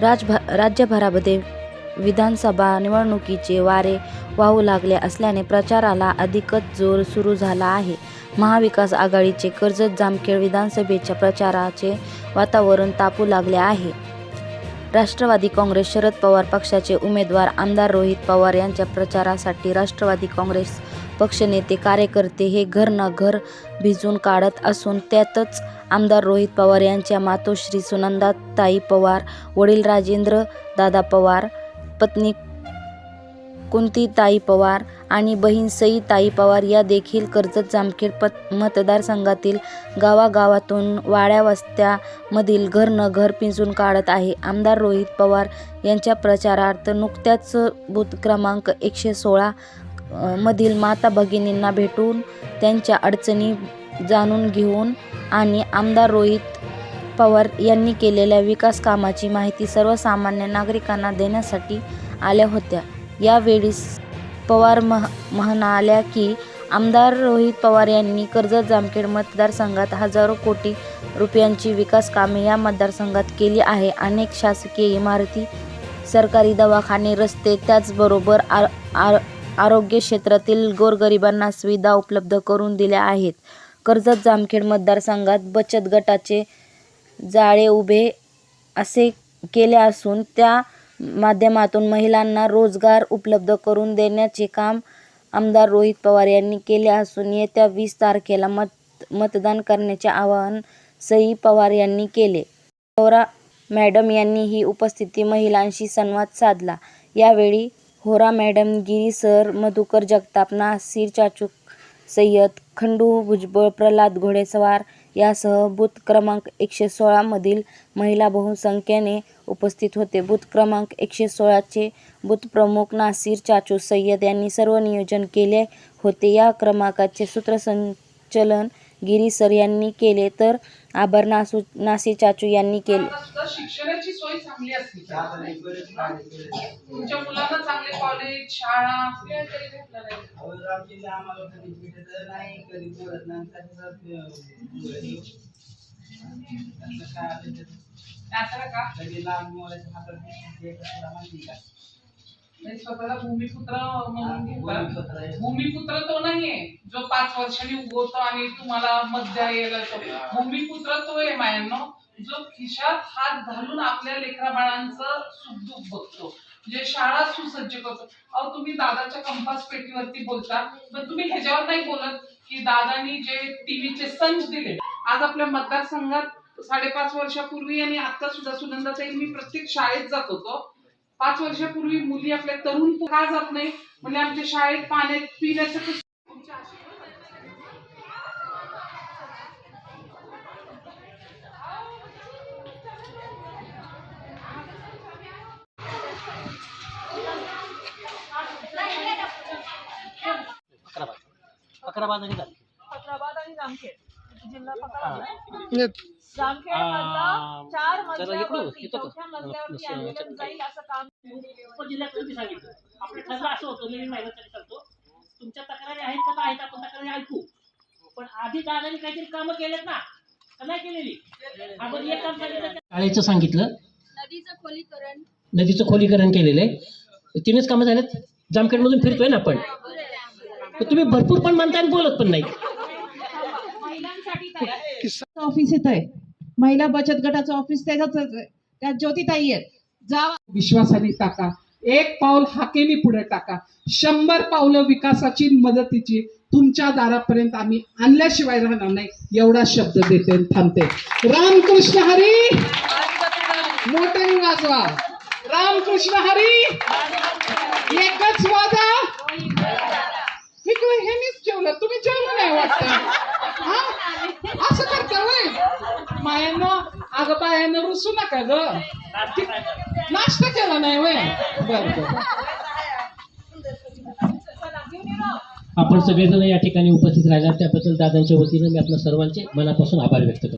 राजभ राज्यभरामध्ये विधानसभा निवडणुकीचे वारे वाहू लागले असल्याने प्रचाराला अधिकच जोर सुरू झाला आहे. महाविकास आघाडीचे कर्जत जामखेड विधानसभेच्या प्रचाराचे वातावरण तापू लागले आहे. राष्ट्रवादी काँग्रेस शरद पवार पक्षाचे उमेदवार आमदार रोहित पवार यांच्या प्रचारासाठी राष्ट्रवादी काँग्रेस पक्षनेते कार्यकर्ते हे घर न घर भिजून काढत असून त्यातच आमदार रोहित पवार यांच्या मातोश्री सुनंदाताई पवार वडील राजेंद्र दादा पवार पत्नी कुंतीताई पवार आणि बहीण सईताई पवार या देखील कर्जत जामखेड पत मतदारसंघातील गावागावातून वाड्या वस्त्यामधील घर न घर पिंजून काढत आहे. आमदार रोहित पवार यांच्या प्रचारार्थ नुकत्याच बूथ क्रमांक एकशे सोळा मधील माता भगिनींना भेटून त्यांच्या अडचणी जाणून घेऊन आणि आमदार रोहित पवार यांनी केलेल्या विकास कामाची माहिती सर्वसामान्य नागरिकांना देण्यासाठी आल्या होत्या. यावेळी पवार मह म्हणाल्या की आमदार रोहित पवार यांनी कर्जत जामखेड मतदारसंघात हजारो कोटी रुपयांची विकास कामे या मतदारसंघात केली आहे. अनेक शासकीय इमारती सरकारी दवाखाने रस्ते त्याचबरोबर आ आर आरोग्य क्षेत्रातील गोरगरिबांना सुविधा उपलब्ध करून दिल्या आहेत. कर्जत जामखेड मतदारसंघात बचत गटाचे जाळे उभे असे केले असून त्या माध्यमातून महिलांना रोजगार उपलब्ध करून देण्याचे काम आमदार रोहित पवार यांनी केले असून येत्या वीस तारखेला मत मतदान करण्याचे आवाहन सई पवार यांनी केले. होरा मॅडम यांनी ही उपस्थिती महिलांशी संवाद साधला. यावेळी होरा मॅडम गिरी सर मधुकर जगताप नासिर चाचूक सय्यद खंडू भुजबळ प्रल्हाद घोडेस्वार यासह बूथ क्रमांक एकशे सोळामधील महिला बहुसंख्येने उपस्थित होते. बूथ क्रमांक एकशे सोळाचे बूथ प्रमुख नासिर चाचू सय्यद यांनी सर्व नियोजन केले होते. या क्रमांकाचे सूत्रसंचलन गिरी सर यांनी केले. तर आभार नासू नासी चाचू यांनी केले. शिक्षणाची सोय चांगली असली तुमच्या मुलांना चांगले कॉलेज शाळा तरी भेटलं नाही. का? स्वतःला भूमिपुत्र म्हणून भूमिपुत्र आहे. घेतात भूमिपुत्र तो नाहीये. जो पाच वर्षांनी उगवतो आणि तुम्हाला मत द्यायला येतो भूमिपुत्र तो आहे मायांनो. जो खिशात हात घालून आपल्या लेकरा बाळांचं सुखदुःख बघतो. जे शाळा सुसज्ज करतो. अहो तुम्ही दादाच्या कंपास पेटीवरती बोलता पण तुम्ही ह्याच्यावर नाही बोलत की दादानी जे टीव्हीचे संच दिले. आज आपल्या मतदारसंघात साडेपाच वर्षापूर्वी आणि आता सुद्धा सुनंदाताई मी प्रत्येक शाळेत जात होतो. पाच वर्षापूर्वी मुली आपल्या तरुण का जात नाही म्हणजे आमच्या शाळेत पाण्यात पिण्याचं अकराबाद अकराबाद आणि जामखेड जिल्हा हा. जामखेड चार मजल्यावरती? चौथ्या मजल्यावरती जाईल असं काम सांगितलं? आपलं ठरलं असं होतं नवीन महिन्यासाठी सांगतो. तुमच्या तक्रारी आहेत का आहेत आपण तक्रारी ऐकू. पण आधी दादाने काहीतरी कामं केलेत ना? का नाही केलेली? आपण एक काम सांगितलं शाळेचं सांगितलं. नदीचं खोलीकरण. नदीचं खोलीकरण केलेलं आहे. तीनच कामं झालेत. जामखेडमधून फिरतोय ना आपण. पण तुम्ही भरपूर पण म्हणताय आणि बोलत पण नाही. ऑफिस येत आहे. महिला बचत गटाचं ऑफिस आहे. त्यात ज्योतिताई आहेत. जा. विश्वासाने टाका. एक पाऊल हाकेने पुढे टाका. शंभर पावलं विकासाची मदतीची तुमच्या दारापर्यंत आम्ही आणल्याशिवाय राहणार नाही एवढा शब्द देते थांबते. रामकृष्ण हरी! मोठे वाजवा. रामकृष्ण हरी! एकच वादा. हे मीच जेवलं तुम्ही जेवलं नाही वाटत? अगं बायानं रुसू नका ग. नाश्ता केला नाही वय. बर बर. आपण सगळेजण या ठिकाणी उपस्थित राहिला. त्याबद्दल दादांच्या वतीनं मी आपल्या सर्वांचे मनापासून आभार व्यक्त करतो.